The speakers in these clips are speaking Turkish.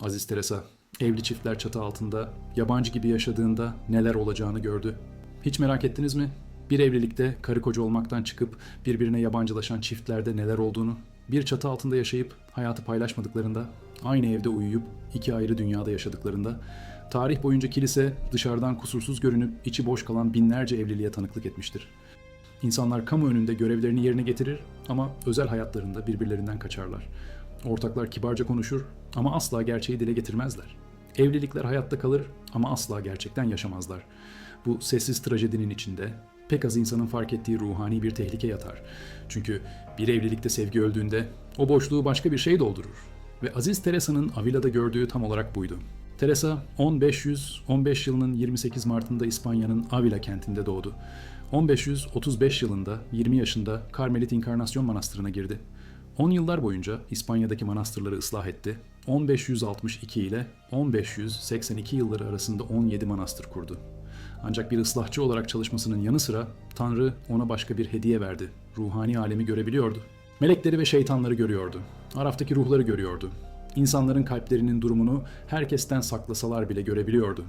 Aziz Teresa, evli çiftler çatı altında, yabancı gibi yaşadığında neler olacağını gördü. Hiç merak ettiniz mi? Bir evlilikte karı koca olmaktan çıkıp birbirine yabancılaşan çiftlerde neler olduğunu, bir çatı altında yaşayıp hayatı paylaşmadıklarında, aynı evde uyuyup iki ayrı dünyada yaşadıklarında, tarih boyunca kilise dışarıdan kusursuz görünüp içi boş kalan binlerce evliliğe tanıklık etmiştir. İnsanlar kamu önünde görevlerini yerine getirir ama özel hayatlarında birbirlerinden kaçarlar. Ortaklar kibarca konuşur ama asla gerçeği dile getirmezler. Evlilikler hayatta kalır ama asla gerçekten yaşamazlar. Bu sessiz trajedinin içinde pek az insanın fark ettiği ruhani bir tehlike yatar. Çünkü bir evlilikte sevgi öldüğünde o boşluğu başka bir şey doldurur. Ve Aziz Teresa'nın Avila'da gördüğü tam olarak buydu. Teresa 1515 yılının 28 Mart'ında İspanya'nın Avila kentinde doğdu. 1535 yılında 20 yaşında Karmelit İnkarnasyon Manastırı'na girdi. 10 yıllar boyunca İspanya'daki manastırları ıslah etti. 1562 ile 1582 yılları arasında 17 manastır kurdu. Ancak bir ıslahçı olarak çalışmasının yanı sıra Tanrı ona başka bir hediye verdi. Ruhani alemi görebiliyordu. Melekleri ve şeytanları görüyordu. Araftaki ruhları görüyordu. İnsanların kalplerinin durumunu herkesten saklasalar bile görebiliyordu.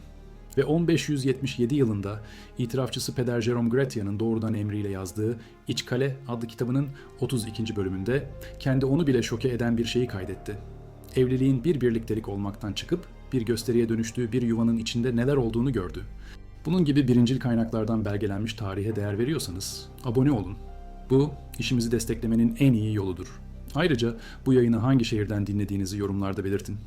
Ve 1577 yılında itirafçısı Peder Jerome Gratia'nın doğrudan emriyle yazdığı İç Kale adlı kitabının 32. bölümünde kendi onu bile şoke eden bir şeyi kaydetti. Evliliğin bir birliktelik olmaktan çıkıp bir gösteriye dönüştüğü bir yuvanın içinde neler olduğunu gördü. Bunun gibi birincil kaynaklardan belgelenmiş tarihe değer veriyorsanız abone olun. Bu işimizi desteklemenin en iyi yoludur. Ayrıca bu yayını hangi şehirden dinlediğinizi yorumlarda belirtin.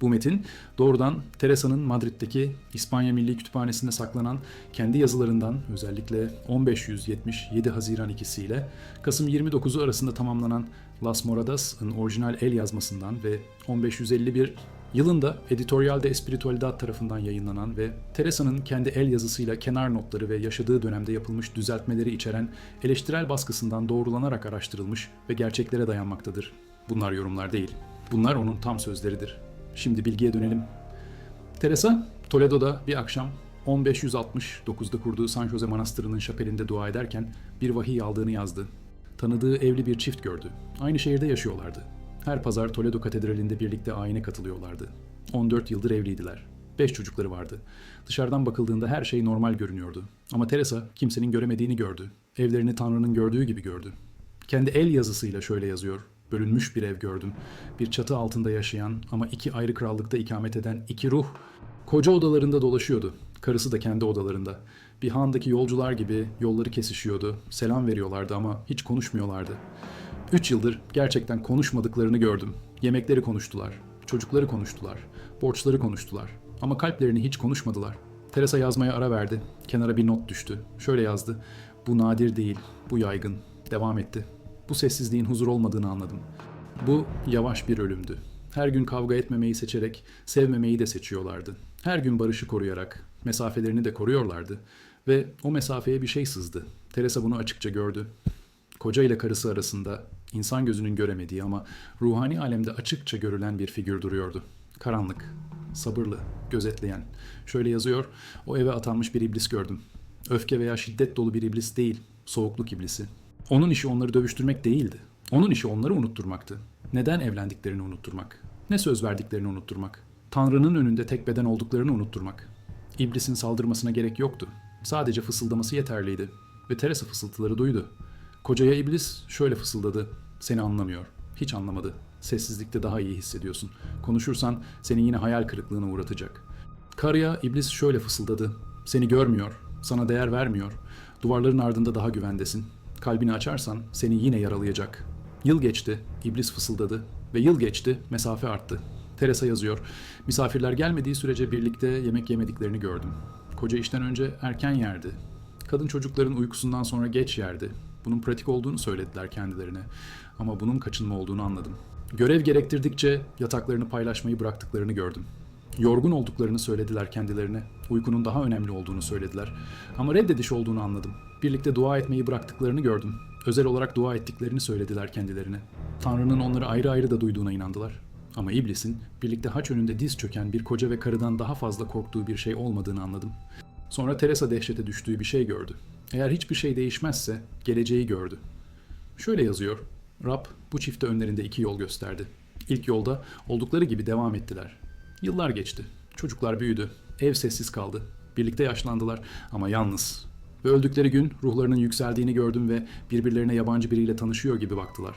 Bu metin doğrudan Teresa'nın Madrid'deki İspanya Milli Kütüphanesi'nde saklanan kendi yazılarından özellikle 1577 Haziran ikisiyle Kasım 29'u arasında tamamlanan Las Moradas'ın orijinal el yazmasından ve 1551 yılında Editorial de Espiritualidad tarafından yayınlanan ve Teresa'nın kendi el yazısıyla kenar notları ve yaşadığı dönemde yapılmış düzeltmeleri içeren eleştirel baskısından doğrulanarak araştırılmış ve gerçeklere dayanmaktadır. Bunlar yorumlar değil. Bunlar onun tam sözleridir. Şimdi bilgiye dönelim. Teresa, Toledo'da bir akşam 1569'da kurduğu San Jose Manastırı'nın şapelinde dua ederken bir vahiy aldığını yazdı. Tanıdığı evli bir çift gördü. Aynı şehirde yaşıyorlardı. Her pazar Toledo Katedrali'nde birlikte ayine katılıyorlardı. 14 yıldır evliydiler. 5 çocukları vardı. Dışarıdan bakıldığında her şey normal görünüyordu. Ama Teresa kimsenin göremediğini gördü. Evlerini Tanrı'nın gördüğü gibi gördü. Kendi el yazısıyla şöyle yazıyor. Bölünmüş bir ev gördüm. Bir çatı altında yaşayan ama iki ayrı krallıkta ikamet eden iki ruh koca odalarında dolaşıyordu. Karısı da kendi odalarında. Bir handaki yolcular gibi yolları kesişiyordu. Selam veriyorlardı ama hiç konuşmuyorlardı. Üç yıldır gerçekten konuşmadıklarını gördüm. Yemekleri konuştular. Çocukları konuştular. Borçları konuştular. Ama kalplerini hiç konuşmadılar. Teresa yazmaya ara verdi. Kenara bir not düştü. Şöyle yazdı. Bu nadir değil, bu yaygın. Devam etti. Bu sessizliğin huzur olmadığını anladım. Bu yavaş bir ölümdü. Her gün kavga etmemeyi seçerek, sevmemeyi de seçiyorlardı. Her gün barışı koruyarak, mesafelerini de koruyorlardı. Ve o mesafeye bir şey sızdı. Teresa bunu açıkça gördü. Koca ile karısı arasında insan gözünün göremediği ama ruhani alemde açıkça görülen bir figür duruyordu. Karanlık, sabırlı, gözetleyen. Şöyle yazıyor, o eve atanmış bir iblis gördüm. Öfke veya şiddet dolu bir iblis değil, soğukluk iblisi. Onun işi onları dövüştürmek değildi. Onun işi onları unutturmaktı. Neden evlendiklerini unutturmak? Ne söz verdiklerini unutturmak? Tanrı'nın önünde tek beden olduklarını unutturmak. İblisin saldırmasına gerek yoktu. Sadece fısıldaması yeterliydi. Ve Teresa fısıltıları duydu. Kocaya iblis şöyle fısıldadı. Seni anlamıyor. Hiç anlamadı. Sessizlikte daha iyi hissediyorsun. Konuşursan seni yine hayal kırıklığına uğratacak. Karıya iblis şöyle fısıldadı. Seni görmüyor. Sana değer vermiyor. Duvarların ardında daha güvendesin. Kalbini açarsan seni yine yaralayacak. Yıl geçti. İblis fısıldadı. Ve yıl geçti. Mesafe arttı. Teresa yazıyor. Misafirler gelmediği sürece birlikte yemek yemediklerini gördüm. Koca işten önce erken yerdi. Kadın çocukların uykusundan sonra geç yerdi. Bunun pratik olduğunu söylediler kendilerine. Ama bunun kaçınma olduğunu anladım. Görev gerektirdikçe yataklarını paylaşmayı bıraktıklarını gördüm. Yorgun olduklarını söylediler kendilerine. Uykunun daha önemli olduğunu söylediler. Ama reddediş olduğunu anladım. Birlikte dua etmeyi bıraktıklarını gördüm. Özel olarak dua ettiklerini söylediler kendilerine. Tanrı'nın onları ayrı ayrı da duyduğuna inandılar. Ama iblisin birlikte haç önünde diz çöken bir koca ve karıdan daha fazla korktuğu bir şey olmadığını anladım. Sonra Teresa dehşete düştüğü bir şey gördü. Eğer hiçbir şey değişmezse geleceği gördü. Şöyle yazıyor. Rab bu çifte önlerinde iki yol gösterdi. İlk yolda oldukları gibi devam ettiler. Yıllar geçti. Çocuklar büyüdü. Ev sessiz kaldı. Birlikte yaşlandılar ama yalnız. Ve öldükleri gün ruhlarının yükseldiğini gördüm ve birbirlerine yabancı biriyle tanışıyor gibi baktılar.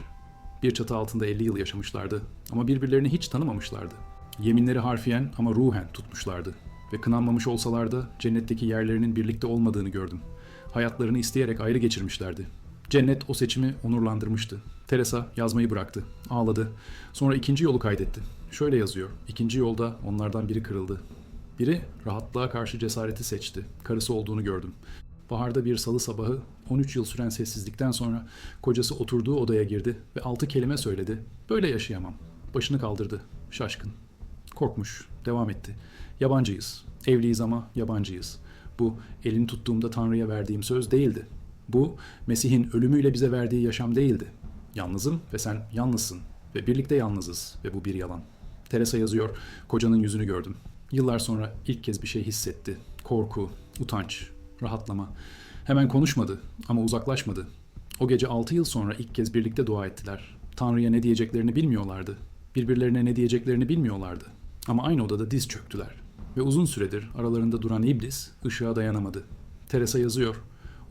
Bir çatı altında 50 yıl yaşamışlardı ama birbirlerini hiç tanımamışlardı. Yeminleri harfiyen ama ruhen tutmuşlardı. Ve kınanmamış olsalar da cennetteki yerlerinin birlikte olmadığını gördüm. Hayatlarını isteyerek ayrı geçirmişlerdi. Cennet o seçimi onurlandırmıştı. Teresa yazmayı bıraktı. Ağladı. Sonra ikinci yolu kaydetti. Şöyle yazıyor. İkinci yolda onlardan biri kırıldı. Biri rahatlığa karşı cesareti seçti. Karısı olduğunu gördüm. Baharda bir salı sabahı 13 yıl süren sessizlikten sonra kocası oturduğu odaya girdi ve altı kelime söyledi. Böyle yaşayamam. Başını kaldırdı. Şaşkın. Korkmuş. Devam etti. Yabancıyız. Evliyiz ama yabancıyız. Bu elini tuttuğumda Tanrı'ya verdiğim söz değildi. Bu Mesih'in ölümüyle bize verdiği yaşam değildi. Yalnızım ve sen yalnızsın ve birlikte yalnızız ve bu bir yalan. Teresa yazıyor, kocanın yüzünü gördüm. Yıllar sonra ilk kez bir şey hissetti. Korku, utanç, rahatlama. Hemen konuşmadı ama uzaklaşmadı. O gece 6 yıl sonra ilk kez birlikte dua ettiler. Tanrı'ya ne diyeceklerini bilmiyorlardı. Birbirlerine ne diyeceklerini bilmiyorlardı. Ama aynı odada diz çöktüler. Ve uzun süredir aralarında duran iblis ışığa dayanamadı. Teresa yazıyor.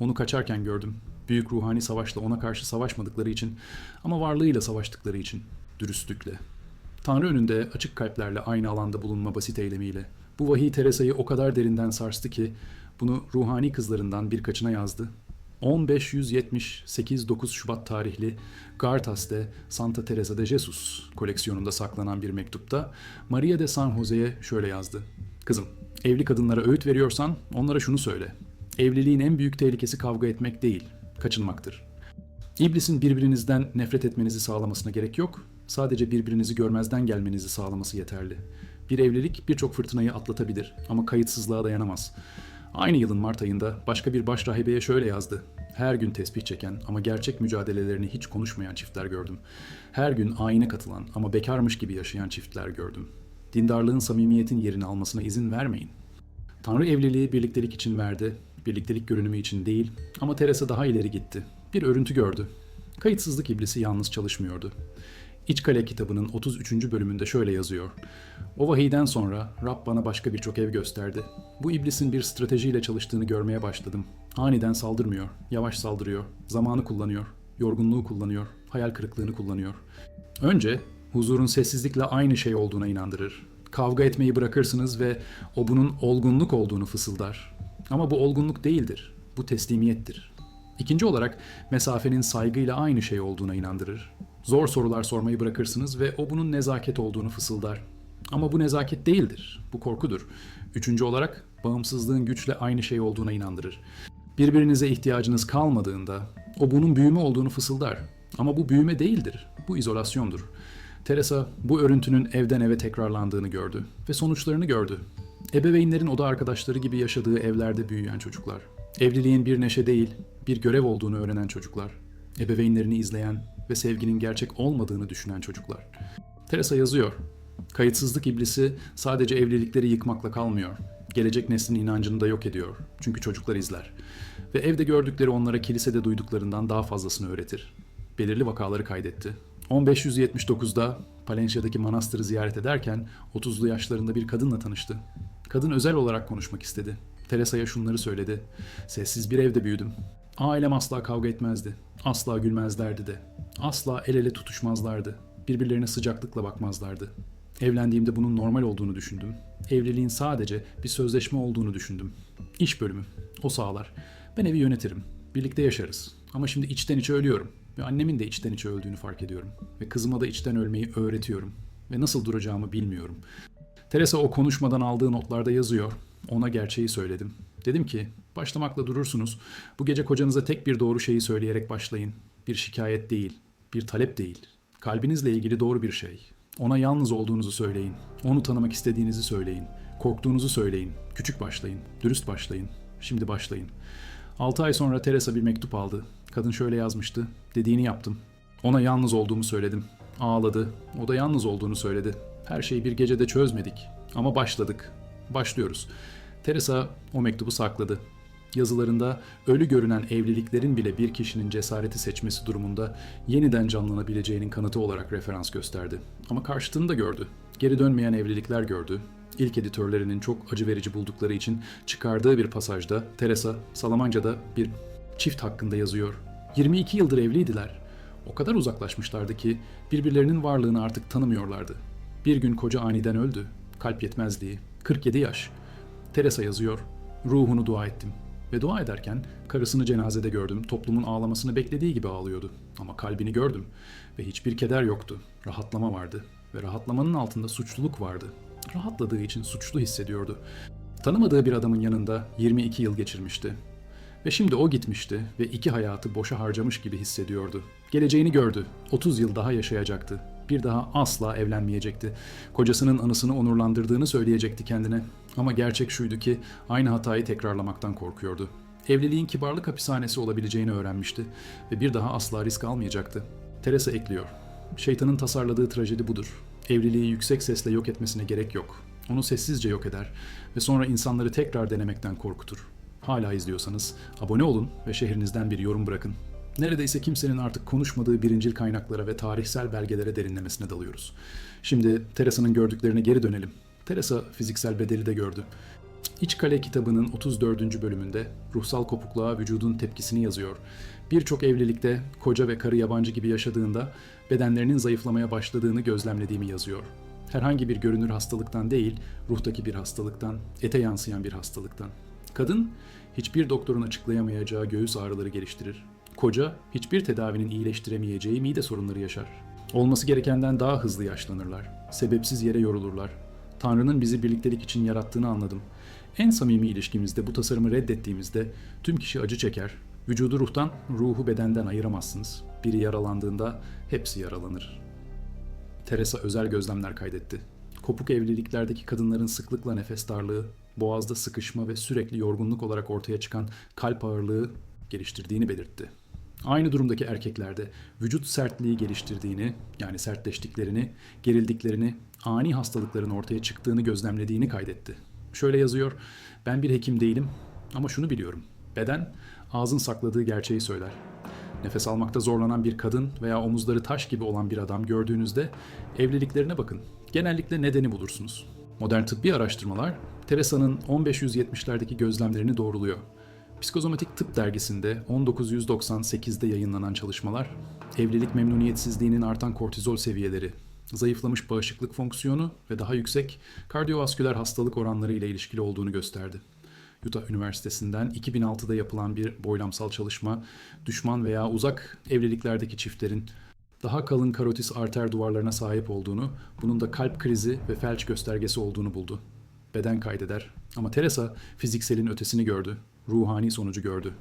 Onu kaçarken gördüm. Büyük ruhani savaşla ona karşı savaşmadıkları için ama varlığıyla savaştıkları için. Dürüstlükle. Tanrı önünde açık kalplerle aynı alanda bulunma basit eylemiyle. Bu vahiy Teresa'yı o kadar derinden sarstı ki bunu ruhani kızlarından birkaçına yazdı. 1578-9 Şubat tarihli Gartas'te Santa Teresa de Jesus koleksiyonunda saklanan bir mektupta Maria de San Jose'ye şöyle yazdı. Kızım, evli kadınlara öğüt veriyorsan onlara şunu söyle. Evliliğin en büyük tehlikesi kavga etmek değil, kaçınmaktır. İblisin birbirinizden nefret etmenizi sağlamasına gerek yok. Sadece birbirinizi görmezden gelmenizi sağlaması yeterli. Bir evlilik birçok fırtınayı atlatabilir ama kayıtsızlığa dayanamaz. Aynı yılın Mart ayında başka bir baş rahibeye şöyle yazdı. Her gün tesbih çeken ama gerçek mücadelelerini hiç konuşmayan çiftler gördüm. Her gün ayine katılan ama bekarmış gibi yaşayan çiftler gördüm. Dindarlığın samimiyetin yerini almasına izin vermeyin. Tanrı evliliği birliktelik için verdi, birliktelik görünümü için değil ama Teresa daha ileri gitti. Bir örüntü gördü. Kayıtsızlık iblisi yalnız çalışmıyordu. İç Kale kitabının 33. bölümünde şöyle yazıyor. O vahiyden sonra Rab bana başka birçok ev gösterdi. Bu iblisin bir stratejiyle çalıştığını görmeye başladım. Aniden saldırmıyor, yavaş saldırıyor, zamanı kullanıyor, yorgunluğu kullanıyor, hayal kırıklığını kullanıyor. Önce huzurun sessizlikle aynı şey olduğuna inandırır. Kavga etmeyi bırakırsınız ve o bunun olgunluk olduğunu fısıldar. Ama bu olgunluk değildir. Bu teslimiyettir. İkinci olarak mesafenin saygıyla aynı şey olduğuna inandırır. Zor sorular sormayı bırakırsınız ve o bunun nezaket olduğunu fısıldar. Ama bu nezaket değildir. Bu korkudur. Üçüncü olarak bağımsızlığın güçle aynı şey olduğuna inandırır. Birbirinize ihtiyacınız kalmadığında o bunun büyüme olduğunu fısıldar. Ama bu büyüme değildir. Bu izolasyondur. Teresa bu örüntünün evden eve tekrarlandığını gördü ve sonuçlarını gördü. Ebeveynlerin oda arkadaşları gibi yaşadığı evlerde büyüyen çocuklar. Evliliğin bir neşe değil, bir görev olduğunu öğrenen çocuklar. Ebeveynlerini izleyen ve sevginin gerçek olmadığını düşünen çocuklar. Teresa yazıyor. Kayıtsızlık iblisi sadece evlilikleri yıkmakla kalmıyor. Gelecek neslin inancını da yok ediyor. Çünkü çocuklar izler. Ve evde gördükleri onlara kilisede duyduklarından daha fazlasını öğretir. Belirli vakaları kaydetti. 1579'da Palencia'daki manastırı ziyaret ederken 30'lu yaşlarında bir kadınla tanıştı. Kadın özel olarak konuşmak istedi. Teresa'ya şunları söyledi. Sessiz bir evde büyüdüm. Ailem asla kavga etmezdi. Asla gülmezlerdi de. Asla el ele tutuşmazlardı. Birbirlerine sıcaklıkla bakmazlardı. Evlendiğimde bunun normal olduğunu düşündüm. Evliliğin sadece bir sözleşme olduğunu düşündüm. İş bölümü. O sağlar. Ben evi yönetirim. Birlikte yaşarız. Ama şimdi içten içe ölüyorum. Ve annemin de içten içe öldüğünü fark ediyorum. Ve kızıma da içten ölmeyi öğretiyorum. Ve nasıl duracağımı bilmiyorum. Teresa o konuşmadan aldığı notlarda yazıyor. Ona gerçeği söyledim. Dedim ki, başlamakla durursunuz. Bu gece kocanıza tek bir doğru şeyi söyleyerek başlayın. Bir şikayet değil, bir talep değil. Kalbinizle ilgili doğru bir şey. Ona yalnız olduğunuzu söyleyin. Onu tanımak istediğinizi söyleyin. Korktuğunuzu söyleyin. Küçük başlayın, dürüst başlayın. Şimdi başlayın. 6 ay sonra Teresa bir mektup aldı. Kadın şöyle yazmıştı. Dediğini yaptım. Ona yalnız olduğumu söyledim. Ağladı. O da yalnız olduğunu söyledi. Her şeyi bir gecede çözmedik. Ama başladık. Başlıyoruz. Teresa o mektubu sakladı. Yazılarında ölü görünen evliliklerin bile bir kişinin cesareti seçmesi durumunda yeniden canlanabileceğinin kanıtı olarak referans gösterdi. Ama karşıtını da gördü. geri dönmeyen evlilikler gördü. İlk editörlerinin çok acı verici buldukları için çıkardığı bir pasajda Teresa Salamanca'da bir çift hakkında yazıyor. 22 yıldır evliydiler. O kadar uzaklaşmışlardı ki birbirlerinin varlığını artık tanımıyorlardı. Bir gün koca aniden öldü. Kalp yetmezliği. 47 yaş. Teresa yazıyor. Ruhunu dua ettim. Ve dua ederken karısını cenazede gördüm. Toplumun ağlamasını beklediği gibi ağlıyordu. Ama kalbini gördüm. Ve hiçbir keder yoktu. Rahatlama vardı. Ve rahatlamanın altında suçluluk vardı. Rahatladığı için suçlu hissediyordu. Tanımadığı bir adamın yanında 22 yıl geçirmişti. Ve şimdi o gitmişti ve iki hayatı boşa harcamış gibi hissediyordu. Geleceğini gördü. 30 yıl daha yaşayacaktı. Bir daha asla evlenmeyecekti. Kocasının anısını onurlandırdığını söyleyecekti kendine. Ama gerçek şuydu ki aynı hatayı tekrarlamaktan korkuyordu. Evliliğin kibarlık hapishanesi olabileceğini öğrenmişti ve bir daha asla risk almayacaktı. Teresa ekliyor. Şeytanın tasarladığı trajedi budur. Evliliği yüksek sesle yok etmesine gerek yok. Onu sessizce yok eder ve sonra insanları tekrar denemekten korkutur. Hala izliyorsanız abone olun ve şehrinizden bir yorum bırakın. Neredeyse kimsenin artık konuşmadığı birincil kaynaklara ve tarihsel belgelere derinlemesine dalıyoruz. Şimdi Teresa'nın gördüklerine geri dönelim. Teresa fiziksel bedeli de gördü. İç Kale kitabının 34. bölümünde ruhsal kopukluğa vücudun tepkisini yazıyor. Birçok evlilikte koca ve karı yabancı gibi yaşadığında bedenlerinin zayıflamaya başladığını gözlemlediğimi yazıyor. Herhangi bir görünür hastalıktan değil, ruhtaki bir hastalıktan, ete yansıyan bir hastalıktan. Kadın hiçbir doktorun açıklayamayacağı göğüs ağrıları geliştirir. Koca hiçbir tedavinin iyileştiremeyeceği mide sorunları yaşar. Olması gerekenden daha hızlı yaşlanırlar. Sebepsiz yere yorulurlar. Tanrı'nın bizi birliktelik için yarattığını anladım. En samimi ilişkimizde bu tasarımı reddettiğimizde tüm kişi acı çeker. Vücudu ruhtan, ruhu bedenden ayıramazsınız. Biri yaralandığında hepsi yaralanır. Teresa özel gözlemler kaydetti. Kopuk evliliklerdeki kadınların sıklıkla nefes darlığı, boğazda sıkışma ve sürekli yorgunluk olarak ortaya çıkan kalp ağırlığı geliştirdiğini belirtti. Aynı durumdaki erkeklerde vücut sertliği geliştirdiğini, yani sertleştiklerini, gerildiklerini, ani hastalıkların ortaya çıktığını gözlemlediğini kaydetti. Şöyle yazıyor, ben bir hekim değilim ama şunu biliyorum. Beden, ağzın sakladığı gerçeği söyler. Nefes almakta zorlanan bir kadın veya omuzları taş gibi olan bir adam gördüğünüzde evliliklerine bakın. Genellikle nedeni bulursunuz. Modern tıbbi araştırmalar Teresa'nın 1570'lerdeki gözlemlerini doğruluyor. Psikozomatik Tıp dergisinde 1998'de yayınlanan çalışmalar, evlilik memnuniyetsizliğinin artan kortizol seviyeleri, zayıflamış bağışıklık fonksiyonu ve daha yüksek kardiyovasküler hastalık oranları ile ilişkili olduğunu gösterdi. Utah Üniversitesi'nden 2006'da yapılan bir boylamsal çalışma, düşman veya uzak evliliklerdeki çiftlerin daha kalın karotis arter duvarlarına sahip olduğunu, bunun da kalp krizi ve felç göstergesi olduğunu buldu. Beden kaydeder ama Teresa fizikselin ötesini gördü, ruhani sonucu gördü.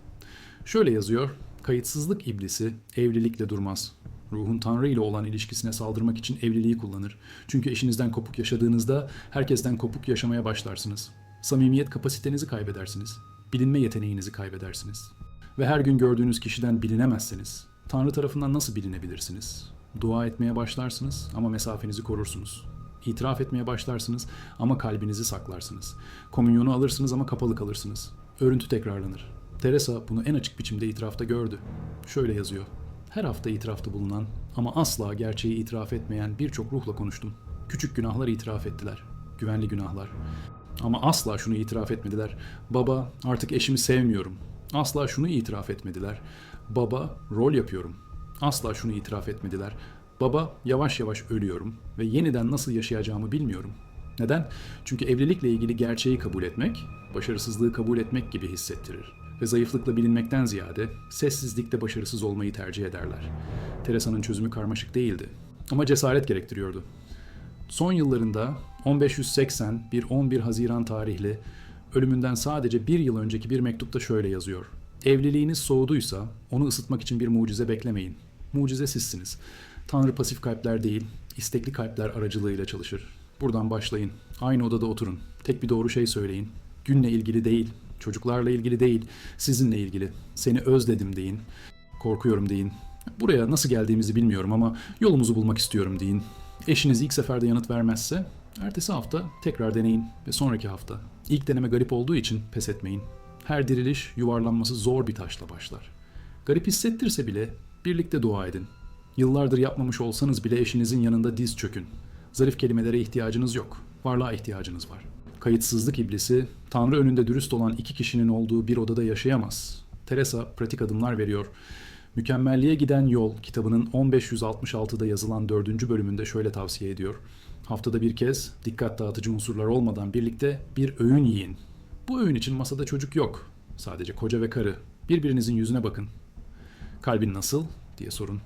Şöyle yazıyor, kayıtsızlık iblisi evlilikle durmaz. Ruhun Tanrı ile olan ilişkisine saldırmak için evliliği kullanır. Çünkü eşinizden kopuk yaşadığınızda herkesten kopuk yaşamaya başlarsınız. Samimiyet kapasitenizi kaybedersiniz. Bilinme yeteneğinizi kaybedersiniz. Ve her gün gördüğünüz kişiden bilinemezseniz Tanrı tarafından nasıl bilinebilirsiniz? Dua etmeye başlarsınız ama mesafenizi korursunuz. İtiraf etmeye başlarsınız ama kalbinizi saklarsınız. Komünyonu alırsınız ama kapalı kalırsınız. Örüntü tekrarlanır. Teresa bunu en açık biçimde itirafta gördü. Şöyle yazıyor. Her hafta itirafta bulunan ama asla gerçeği itiraf etmeyen birçok ruhla konuştum. Küçük günahlar itiraf ettiler. Güvenli günahlar. Ama asla şunu itiraf etmediler. Baba, artık eşimi sevmiyorum. Asla şunu itiraf etmediler. Baba, rol yapıyorum. Asla şunu itiraf etmediler. Baba, yavaş yavaş ölüyorum ve yeniden nasıl yaşayacağımı bilmiyorum. Neden? Çünkü evlilikle ilgili gerçeği kabul etmek, başarısızlığı kabul etmek gibi hissettirir. Ve zayıflıkla bilinmekten ziyade sessizlikte başarısız olmayı tercih ederler. Teresa'nın çözümü karmaşık değildi. Ama cesaret gerektiriyordu. Son yıllarında 1580 bir 11 Haziran tarihli ölümünden sadece bir yıl önceki bir mektupta şöyle yazıyor. Evliliğiniz soğuduysa onu ısıtmak için bir mucize beklemeyin. Mucize sizsiniz. Tanrı pasif kalpler değil, istekli kalpler aracılığıyla çalışır. Buradan başlayın. Aynı odada oturun. Tek bir doğru şey söyleyin. Günle ilgili değil, çocuklarla ilgili değil, sizinle ilgili. Seni özledim deyin. Korkuyorum deyin. Buraya nasıl geldiğimizi bilmiyorum ama yolumuzu bulmak istiyorum deyin. Eşiniz ilk seferde yanıt vermezse ertesi hafta tekrar deneyin ve sonraki hafta. İlk deneme garip olduğu için pes etmeyin. Her diriliş yuvarlanması zor bir taşla başlar. Garip hissettirse bile birlikte dua edin. Yıllardır yapmamış olsanız bile eşinizin yanında diz çökün. Zarif kelimelere ihtiyacınız yok. Varlığa ihtiyacınız var. Kayıtsızlık iblisi, Tanrı önünde dürüst olan iki kişinin olduğu bir odada yaşayamaz. Teresa pratik adımlar veriyor. Mükemmelliğe Giden Yol kitabının 1566'da yazılan dördüncü bölümünde şöyle tavsiye ediyor. Haftada bir kez dikkat dağıtıcı unsurlar olmadan birlikte bir öğün yiyin. Bu öğün için masada çocuk yok. Sadece koca ve karı. Birbirinizin yüzüne bakın. Kalbin nasıl diye sorun.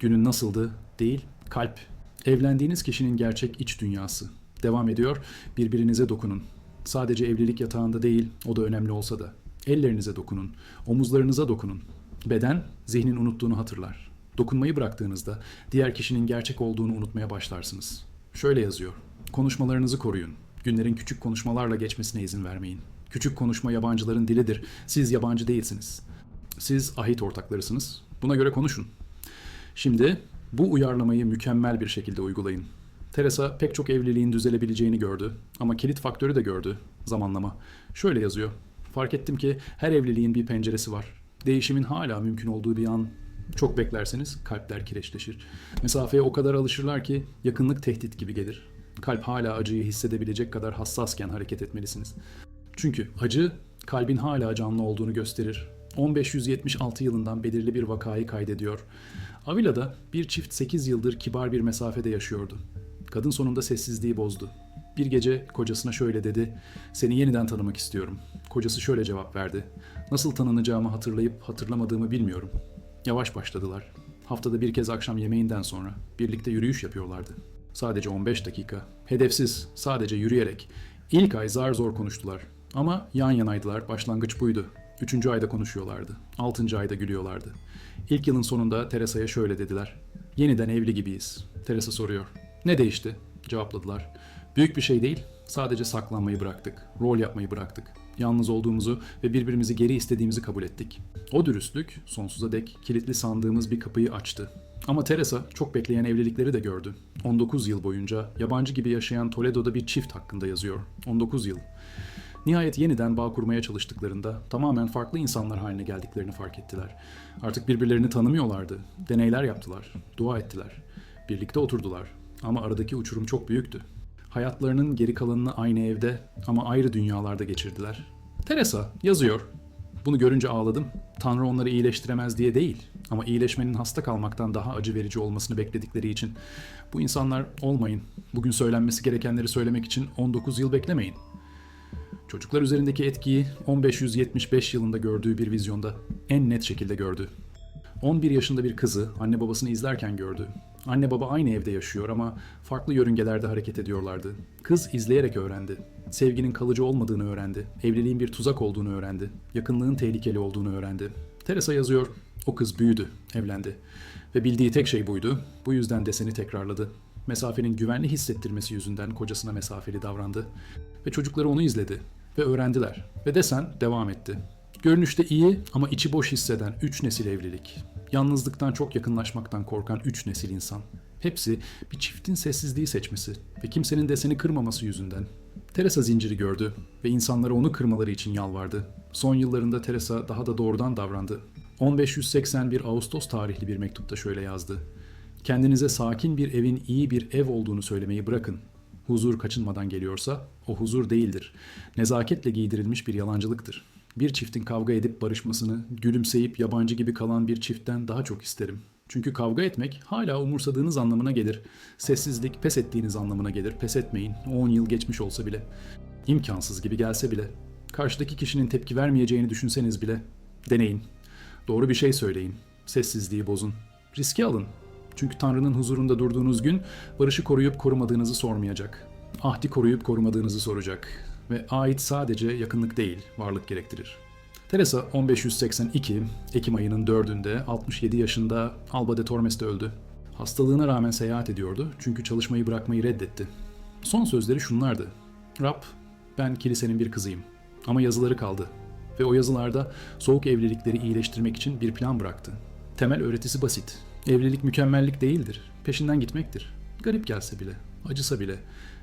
Günün nasıldı değil, kalp. Evlendiğiniz kişinin gerçek iç dünyası. Devam ediyor, birbirinize dokunun. Sadece evlilik yatağında değil, o da önemli olsa da. Ellerinize dokunun, omuzlarınıza dokunun. Beden, zihnin unuttuğunu hatırlar. Dokunmayı bıraktığınızda diğer kişinin gerçek olduğunu unutmaya başlarsınız. Şöyle yazıyor. Konuşmalarınızı koruyun. Günlerin küçük konuşmalarla geçmesine izin vermeyin. Küçük konuşma yabancıların dilidir. Siz yabancı değilsiniz. Siz ahit ortaklarısınız. Buna göre konuşun. Şimdi bu uyarlamayı mükemmel bir şekilde uygulayın. Teresa pek çok evliliğin düzelebileceğini gördü ama kilit faktörü de gördü. Zamanlama. Şöyle yazıyor. Fark ettim ki her evliliğin bir penceresi var. Değişimin hala mümkün olduğu bir an çok beklerseniz kalpler kireçleşir. Mesafeye o kadar alışırlar ki yakınlık tehdit gibi gelir. Kalp hala acıyı hissedebilecek kadar hassasken hareket etmelisiniz. Çünkü acı kalbin hala canlı olduğunu gösterir. 1576 yılından belirli bir vakayı kaydediyor. Avila'da bir çift 8 yıldır kibar bir mesafede yaşıyordu. Kadın sonunda sessizliği bozdu. Bir gece kocasına şöyle dedi. Seni yeniden tanımak istiyorum. Kocası şöyle cevap verdi. Nasıl tanınacağımı hatırlayıp hatırlamadığımı bilmiyorum. Yavaş başladılar. Haftada bir kez akşam yemeğinden sonra birlikte yürüyüş yapıyorlardı. Sadece 15 dakika. Hedefsiz, sadece yürüyerek. İlk ay zar zor konuştular. Ama yan yanaydılar, başlangıç buydu. Üçüncü ayda konuşuyorlardı. Altıncı ayda gülüyorlardı. İlk yılın sonunda Teresa'ya şöyle dediler. Yeniden evli gibiyiz. Teresa soruyor. Ne değişti? Cevapladılar. Büyük bir şey değil. Sadece saklanmayı bıraktık. Rol yapmayı bıraktık. Yalnız olduğumuzu ve birbirimizi geri istediğimizi kabul ettik. O dürüstlük sonsuza dek kilitli sandığımız bir kapıyı açtı. Ama Teresa çok bekleyen evlilikleri de gördü. 19 yıl boyunca yabancı gibi yaşayan Toledo'da bir çift hakkında yazıyor. 19 yıl. Nihayet yeniden bağ kurmaya çalıştıklarında tamamen farklı insanlar haline geldiklerini fark ettiler. Artık birbirlerini tanımıyorlardı. Deneyler yaptılar, dua ettiler. Birlikte oturdular. Ama aradaki uçurum çok büyüktü. Hayatlarının geri kalanını aynı evde ama ayrı dünyalarda geçirdiler. Teresa yazıyor. Bunu görünce ağladım. Tanrı onları iyileştiremez diye değil ama iyileşmenin hasta kalmaktan daha acı verici olmasını bekledikleri için. Bu insanlar olmayın. Bugün söylenmesi gerekenleri söylemek için 19 yıl beklemeyin. Çocuklar üzerindeki etkiyi 1575 yılında gördüğü bir vizyonda en net şekilde gördü. 11 yaşında bir kızı anne babasını izlerken gördü. Anne baba aynı evde yaşıyor ama farklı yörüngelerde hareket ediyorlardı. Kız izleyerek öğrendi. Sevginin kalıcı olmadığını öğrendi. Evliliğin bir tuzak olduğunu öğrendi. Yakınlığın tehlikeli olduğunu öğrendi. Teresa yazıyor. O kız büyüdü, evlendi. Ve bildiği tek şey buydu. Bu yüzden deseni tekrarladı. Mesafenin güvenli hissettirmesi yüzünden kocasına mesafeli davrandı. Ve çocukları onu izledi. Ve öğrendiler. Ve desen devam etti. Görünüşte iyi ama içi boş hisseden üç nesil evlilik. Yalnızlıktan çok yakınlaşmaktan korkan üç nesil insan. Hepsi bir çiftin sessizliği seçmesi ve kimsenin deseni kırmaması yüzünden. Teresa zinciri gördü ve insanlara onu kırmaları için yalvardı. Son yıllarında Teresa daha da doğrudan davrandı. 1581 Ağustos tarihli bir mektupta şöyle yazdı. Kendinize sakin bir evin iyi bir ev olduğunu söylemeyi bırakın. Huzur kaçınmadan geliyorsa o huzur değildir. Nezaketle giydirilmiş bir yalancılıktır. Bir çiftin kavga edip barışmasını, gülümseyip yabancı gibi kalan bir çiftten daha çok isterim. Çünkü kavga etmek hala umursadığınız anlamına gelir. Sessizlik pes ettiğiniz anlamına gelir. Pes etmeyin. 10 yıl geçmiş olsa bile. İmkansız gibi gelse bile. Karşıdaki kişinin tepki vermeyeceğini düşünseniz bile. Deneyin. Doğru bir şey söyleyin. Sessizliği bozun. Riski alın. Çünkü Tanrı'nın huzurunda durduğunuz gün barışı koruyup korumadığınızı sormayacak. Ahdi koruyup korumadığınızı soracak. Ve ait sadece yakınlık değil, varlık gerektirir. Teresa 1582 Ekim ayının 4'ünde 67 yaşında Alba de Tormes'te öldü. Hastalığına rağmen seyahat ediyordu çünkü çalışmayı bırakmayı reddetti. Son sözleri şunlardı. Rab, ben kilisenin bir kızıyım. Ama yazıları kaldı. Ve o yazılarda soğuk evlilikleri iyileştirmek için bir plan bıraktı. Temel öğretisi basit. Evlilik mükemmellik değildir. Peşinden gitmektir. Garip gelse bile, acısa bile,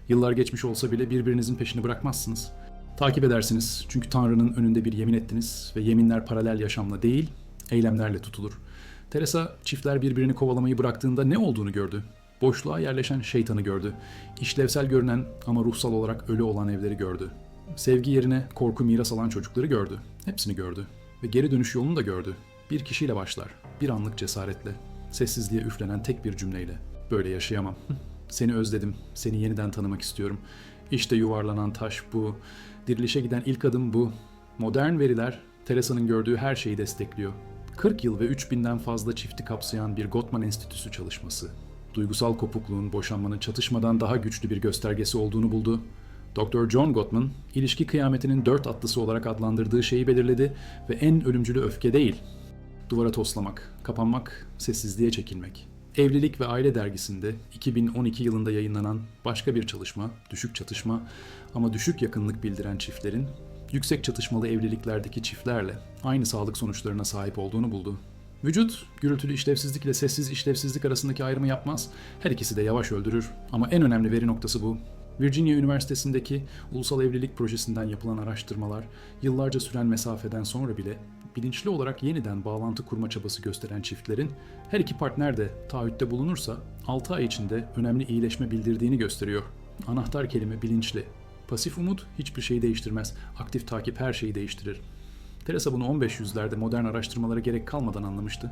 yıllar geçmiş olsa bile birbirinizin peşini bırakmazsınız. Takip edersiniz çünkü Tanrı'nın önünde bir yemin ettiniz ve yeminler paralel yaşamla değil, eylemlerle tutulur. Teresa çiftler birbirini kovalamayı bıraktığında ne olduğunu gördü. Boşluğa yerleşen şeytanı gördü. İşlevsel görünen ama ruhsal olarak ölü olan evleri gördü. Sevgi yerine korku miras alan çocukları gördü. Hepsini gördü. Ve geri dönüş yolunu da gördü. Bir kişiyle başlar. Bir anlık cesaretle. Sessizliğe üflenen tek bir cümleyle. Böyle yaşayamam. Seni özledim. Seni yeniden tanımak istiyorum. İşte yuvarlanan taş bu. Dirilişe giden ilk adım bu. Modern veriler Teresa'nın gördüğü her şeyi destekliyor. 40 yıl ve 3000'den fazla çifti kapsayan bir Gottman Enstitüsü çalışması. Duygusal kopukluğun boşanmanın çatışmadan daha güçlü bir göstergesi olduğunu buldu. Dr. John Gottman, ilişki kıyametinin dört atlısı olarak adlandırdığı şeyi belirledi ve en ölümcülü öfke değil, duvara toslamak, kapanmak, sessizliğe çekilmek. Evlilik ve Aile dergisinde 2012 yılında yayınlanan başka bir çalışma, düşük çatışma ama düşük yakınlık bildiren çiftlerin yüksek çatışmalı evliliklerdeki çiftlerle aynı sağlık sonuçlarına sahip olduğunu buldu. Vücut, gürültülü işlevsizlik ile sessiz işlevsizlik arasındaki ayrımı yapmaz. Her ikisi de yavaş öldürür. Ama en önemli veri noktası bu. Virginia Üniversitesi'ndeki Ulusal Evlilik Projesi'nden yapılan araştırmalar, yıllarca süren mesafeden sonra bile bilinçli olarak yeniden bağlantı kurma çabası gösteren çiftlerin her iki partner de taahhütte bulunursa 6 ay içinde önemli iyileşme bildirdiğini gösteriyor. Anahtar kelime bilinçli. Pasif umut hiçbir şeyi değiştirmez. Aktif takip her şeyi değiştirir. Teresa bunu 15 yüzlerde modern araştırmalara gerek kalmadan anlamıştı.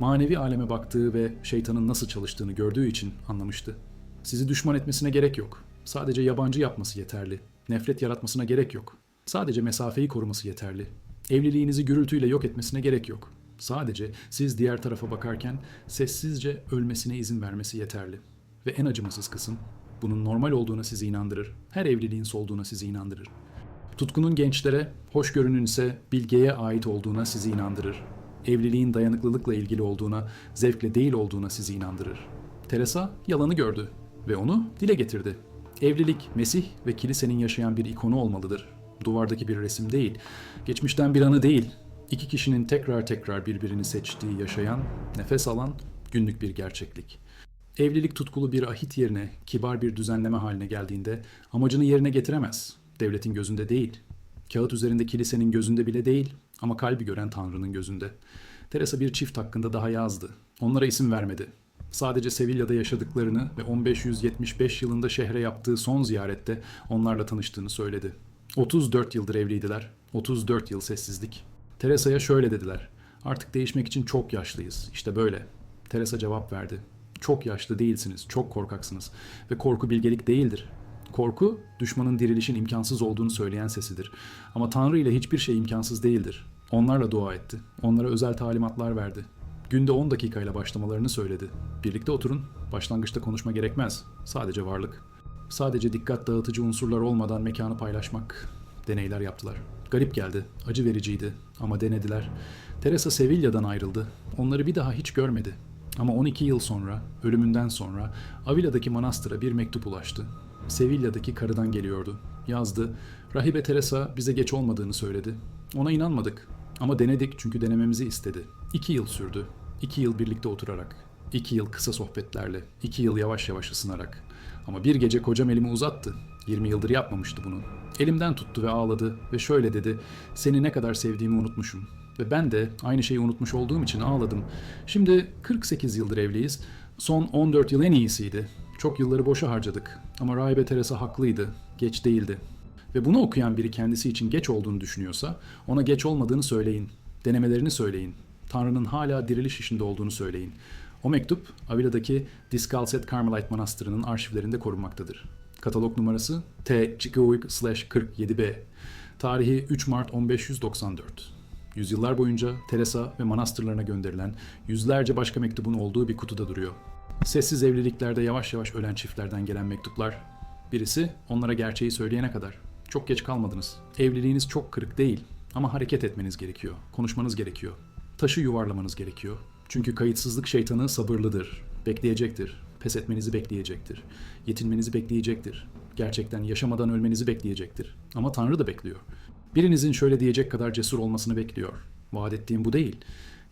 Manevi aleme baktığı ve şeytanın nasıl çalıştığını gördüğü için anlamıştı. Sizi düşman etmesine gerek yok. Sadece yabancı yapması yeterli. Nefret yaratmasına gerek yok. Sadece mesafeyi koruması yeterli. Evliliğinizi gürültüyle yok etmesine gerek yok. Sadece siz diğer tarafa bakarken sessizce ölmesine izin vermesi yeterli. Ve en acımasız kısım bunun normal olduğuna sizi inandırır. Her evliliğin solduğuna sizi inandırır. Tutkunun gençlere, hoşgörünün ise bilgeye ait olduğuna sizi inandırır. Evliliğin dayanıklılıkla ilgili olduğuna, zevkle değil olduğuna sizi inandırır. Teresa yalanı gördü ve onu dile getirdi. Evlilik, Mesih ve kilisenin yaşayan bir ikonu olmalıdır. Duvardaki bir resim değil, geçmişten bir anı değil. İki kişinin tekrar tekrar birbirini seçtiği, yaşayan, nefes alan günlük bir gerçeklik. Evlilik tutkulu bir ahit yerine kibar bir düzenleme haline geldiğinde amacını yerine getiremez. Devletin gözünde değil. Kağıt üzerinde kilisenin gözünde bile değil ama kalbi gören Tanrı'nın gözünde. Teresa bir çift hakkında daha yazdı. Onlara isim vermedi. Sadece Sevilla'da yaşadıklarını ve 1575 yılında şehre yaptığı son ziyarette onlarla tanıştığını söyledi. 34 yıldır evliydiler. 34 yıl sessizlik. Teresa'ya şöyle dediler. Artık değişmek için çok yaşlıyız. İşte böyle. Teresa cevap verdi. Çok yaşlı değilsiniz, çok korkaksınız ve korku bilgelik değildir. Korku, düşmanın dirilişin imkansız olduğunu söyleyen sesidir. Ama Tanrı ile hiçbir şey imkansız değildir. Onlarla dua etti. Onlara özel talimatlar verdi. Günde 10 dakikayla başlamalarını söyledi. Birlikte oturun. Başlangıçta konuşma gerekmez. Sadece varlık. Sadece dikkat dağıtıcı unsurlar olmadan mekanı paylaşmak. Deneyler yaptılar. Garip geldi. Acı vericiydi. Ama denediler. Teresa Sevilla'dan ayrıldı. Onları bir daha hiç görmedi. Ama 12 yıl sonra, ölümünden sonra Avila'daki manastıra bir mektup ulaştı. Sevilla'daki karıdan geliyordu. Yazdı. Rahibe Teresa bize geç olmadığını söyledi. Ona inanmadık. Ama denedik çünkü denememizi istedi. İki yıl sürdü. İki yıl birlikte oturarak. İki yıl kısa sohbetlerle. iki yıl yavaş yavaş ısınarak. Ama bir gece kocam elimi uzattı. 20 yıldır yapmamıştı bunu. Elimden tuttu ve ağladı ve şöyle dedi. Seni ne kadar sevdiğimi unutmuşum. Ve ben de aynı şeyi unutmuş olduğum için ağladım. Şimdi 48 yıldır evliyiz. Son 14 yıl en iyisiydi. Çok yılları boşa harcadık. Ama Rahibe Teresa haklıydı. Geç değildi. Ve bunu okuyan biri kendisi için geç olduğunu düşünüyorsa ona geç olmadığını söyleyin. Denemelerini söyleyin. Tanrı'nın hala diriliş işinde olduğunu söyleyin. O mektup Avila'daki Discalcet Carmelite Manastırı'nın arşivlerinde korunmaktadır. Katalog numarası T 47B. Tarihi 3 Mart 1594. Yüzyıllar boyunca Teresa ve manastırlarına gönderilen yüzlerce başka mektubun olduğu bir kutuda duruyor. Sessiz evliliklerde yavaş yavaş ölen çiftlerden gelen mektuplar. Birisi onlara gerçeği söyleyene kadar. Çok geç kalmadınız. Evliliğiniz çok kırık değil ama hareket etmeniz gerekiyor. Konuşmanız gerekiyor. Taşı yuvarlamanız gerekiyor. Çünkü kayıtsızlık şeytanı sabırlıdır. Bekleyecektir. Pes etmenizi bekleyecektir. Yetinmenizi bekleyecektir. Gerçekten yaşamadan ölmenizi bekleyecektir. Ama Tanrı da bekliyor. Birinizin şöyle diyecek kadar cesur olmasını bekliyor. Vaat ettiğim bu değil.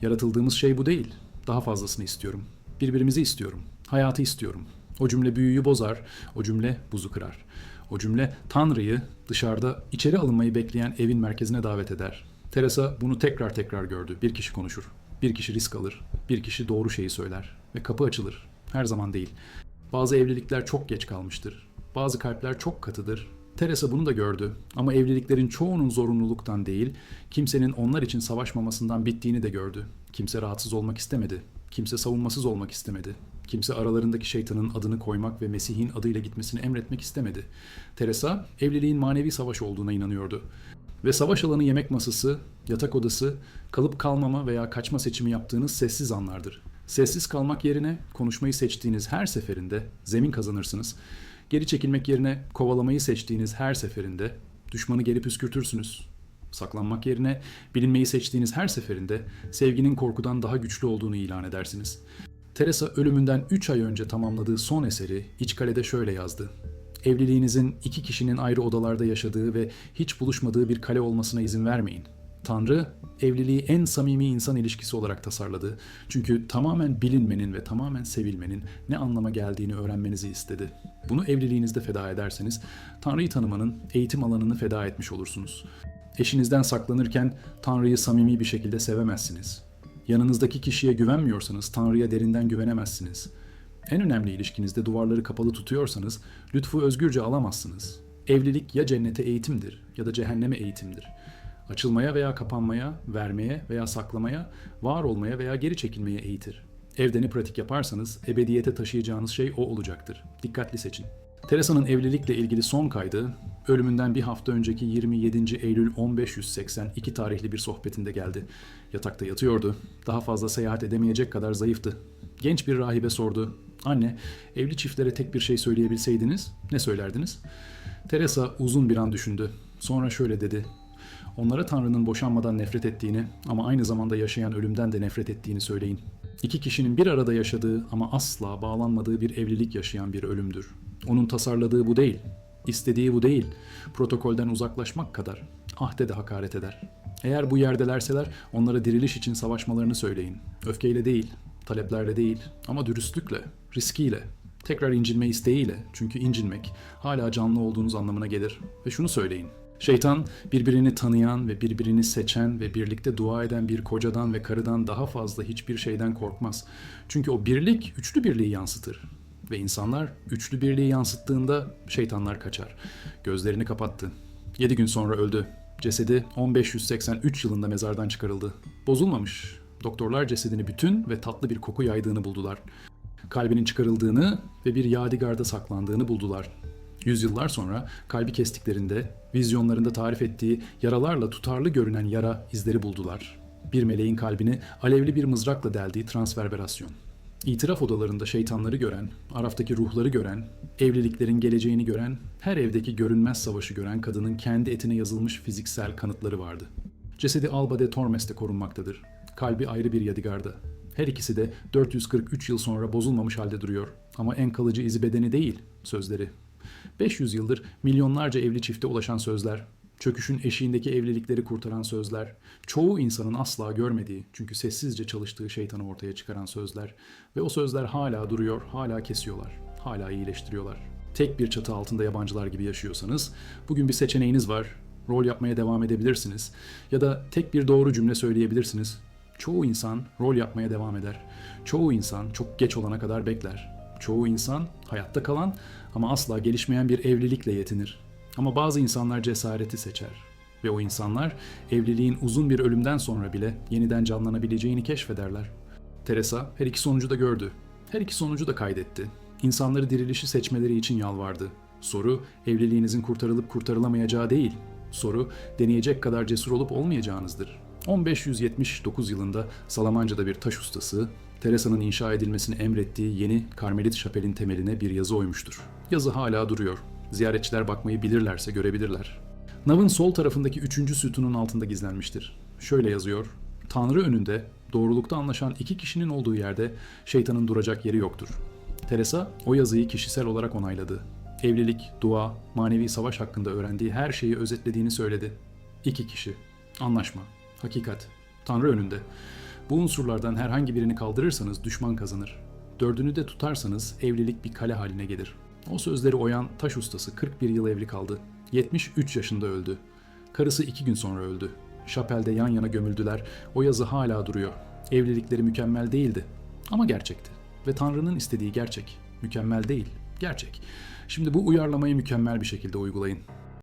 Yaratıldığımız şey bu değil. Daha fazlasını istiyorum. Birbirimizi istiyorum. Hayatı istiyorum. O cümle büyüyü bozar, o cümle buzu kırar. O cümle Tanrı'yı dışarıda içeri alınmayı bekleyen evin merkezine davet eder. Teresa bunu tekrar tekrar gördü. Bir kişi konuşur. Bir kişi risk alır. Bir kişi doğru şeyi söyler. Ve kapı açılır. Her zaman değil. Bazı evlilikler çok geç kalmıştır. Bazı kalpler çok katıdır. Teresa bunu da gördü ama evliliklerin çoğunun zorunluluktan değil, kimsenin onlar için savaşmamasından bittiğini de gördü. Kimse rahatsız olmak istemedi. Kimse savunmasız olmak istemedi. Kimse aralarındaki şeytanın adını koymak ve Mesih'in adıyla gitmesini emretmek istemedi. Teresa, evliliğin manevi savaş olduğuna inanıyordu. Ve savaş alanı yemek masası, yatak odası, kalıp kalmama veya kaçma seçimi yaptığınız sessiz anlardır. Sessiz kalmak yerine konuşmayı seçtiğiniz her seferinde zemin kazanırsınız. Geri çekilmek yerine kovalamayı seçtiğiniz her seferinde düşmanı geri püskürtürsünüz. Saklanmak yerine bilinmeyi seçtiğiniz her seferinde sevginin korkudan daha güçlü olduğunu ilan edersiniz. Teresa ölümünden 3 ay önce tamamladığı son eseri İç Kale'de şöyle yazdı. Evliliğinizin iki kişinin ayrı odalarda yaşadığı ve hiç buluşmadığı bir kale olmasına izin vermeyin. Tanrı, evliliği en samimi insan ilişkisi olarak tasarladı. Çünkü tamamen bilinmenin ve tamamen sevilmenin ne anlama geldiğini öğrenmenizi istedi. Bunu evliliğinizde feda ederseniz, Tanrı'yı tanımanın eğitim alanını feda etmiş olursunuz. Eşinizden saklanırken Tanrı'yı samimi bir şekilde sevemezsiniz. Yanınızdaki kişiye güvenmiyorsanız Tanrı'ya derinden güvenemezsiniz. En önemli ilişkinizde duvarları kapalı tutuyorsanız lütfu özgürce alamazsınız. Evlilik ya cennete eğitimdir ya da cehenneme eğitimdir. Açılmaya veya kapanmaya, vermeye veya saklamaya, var olmaya veya geri çekilmeye eğitir. Evde ne pratik yaparsanız ebediyete taşıyacağınız şey o olacaktır. Dikkatli seçin. Teresa'nın evlilikle ilgili son kaydı ölümünden bir hafta önceki 27. Eylül 1582 tarihli bir sohbetinde geldi. Yatakta yatıyordu. Daha fazla seyahat edemeyecek kadar zayıftı. Genç bir rahibe sordu. Anne, evli çiftlere tek bir şey söyleyebilseydiniz ne söylerdiniz? Teresa uzun bir an düşündü. Sonra şöyle dedi. Onlara Tanrı'nın boşanmadan nefret ettiğini ama aynı zamanda yaşayan ölümden de nefret ettiğini söyleyin. İki kişinin bir arada yaşadığı ama asla bağlanmadığı bir evlilik yaşayan bir ölümdür. Onun tasarladığı bu değil. İstediği bu değil. Protokolden uzaklaşmak kadar. Ahde de hakaret eder. Eğer bu yerdelerseler onlara diriliş için savaşmalarını söyleyin. Öfkeyle değil, taleplerle değil ama dürüstlükle, riskiyle, tekrar incinme isteğiyle. Çünkü incinmek hala canlı olduğunuz anlamına gelir. Ve şunu söyleyin. Şeytan birbirini tanıyan ve birbirini seçen ve birlikte dua eden bir kocadan ve karıdan daha fazla hiçbir şeyden korkmaz. Çünkü o birlik üçlü birliği yansıtır. Ve insanlar üçlü birliği yansıttığında şeytanlar kaçar. Gözlerini kapattı. Yedi gün sonra öldü. Cesedi 1583 yılında mezardan çıkarıldı. Bozulmamış. Doktorlar cesedini bütün ve tatlı bir koku yaydığını buldular. Kalbinin çıkarıldığını ve bir yadigarda saklandığını buldular. Yüzyıllar sonra kalbi kestiklerinde, vizyonlarında tarif ettiği yaralarla tutarlı görünen yara izleri buldular. Bir meleğin kalbini alevli bir mızrakla deldiği transverberasyon. İtiraf odalarında şeytanları gören, Araf'taki ruhları gören, evliliklerin geleceğini gören, her evdeki görünmez savaşı gören kadının kendi etine yazılmış fiziksel kanıtları vardı. Cesedi Alba de Tormes'te korunmaktadır. Kalbi ayrı bir yadigarda. Her ikisi de 443 yıl sonra bozulmamış halde duruyor. Ama en kalıcı izi bedeni değil, sözleri. 500 yıldır milyonlarca evli çifte ulaşan sözler, çöküşün eşiğindeki evlilikleri kurtaran sözler, çoğu insanın asla görmediği çünkü sessizce çalıştığı şeytanı ortaya çıkaran sözler ve o sözler hala duruyor, hala kesiyorlar, hala iyileştiriyorlar. Tek bir çatı altında yabancılar gibi yaşıyorsanız bugün bir seçeneğiniz var. Rol yapmaya devam edebilirsiniz ya da tek bir doğru cümle söyleyebilirsiniz. Çoğu insan rol yapmaya devam eder. Çoğu insan çok geç olana kadar bekler. Çoğu insan hayatta kalan ama asla gelişmeyen bir evlilikle yetinir. Ama bazı insanlar cesareti seçer. Ve o insanlar evliliğin uzun bir ölümden sonra bile yeniden canlanabileceğini keşfederler. Teresa her iki sonucu da gördü. Her iki sonucu da kaydetti. İnsanları dirilişi seçmeleri için yalvardı. Soru evliliğinizin kurtarılıp kurtarılamayacağı değil. Soru deneyecek kadar cesur olup olmayacağınızdır. 1579 yılında Salamanca'da bir taş ustası, Teresa'nın inşa edilmesini emrettiği yeni Karmelit Şapel'in temeline bir yazı oymuştur. Yazı hala duruyor. Ziyaretçiler bakmayı bilirlerse görebilirler. Nav'ın sol tarafındaki üçüncü sütunun altında gizlenmiştir. Şöyle yazıyor. Tanrı önünde doğrulukta anlaşan iki kişinin olduğu yerde şeytanın duracak yeri yoktur. Teresa o yazıyı kişisel olarak onayladı. Evlilik, dua, manevi savaş hakkında öğrendiği her şeyi özetlediğini söyledi. İki kişi. Anlaşma. Hakikat. Tanrı önünde. Bu unsurlardan herhangi birini kaldırırsanız düşman kazanır. Dördünü de tutarsanız evlilik bir kale haline gelir. O sözleri oyan taş ustası 41 yıl evli kaldı. 73 yaşında öldü. Karısı iki gün sonra öldü. Şapelde yan yana gömüldüler. O yazı hala duruyor. Evlilikleri mükemmel değildi. Ama gerçekti. Ve Tanrı'nın istediği gerçek. Mükemmel değil, gerçek. Şimdi bu uyarlamayı mükemmel bir şekilde uygulayın.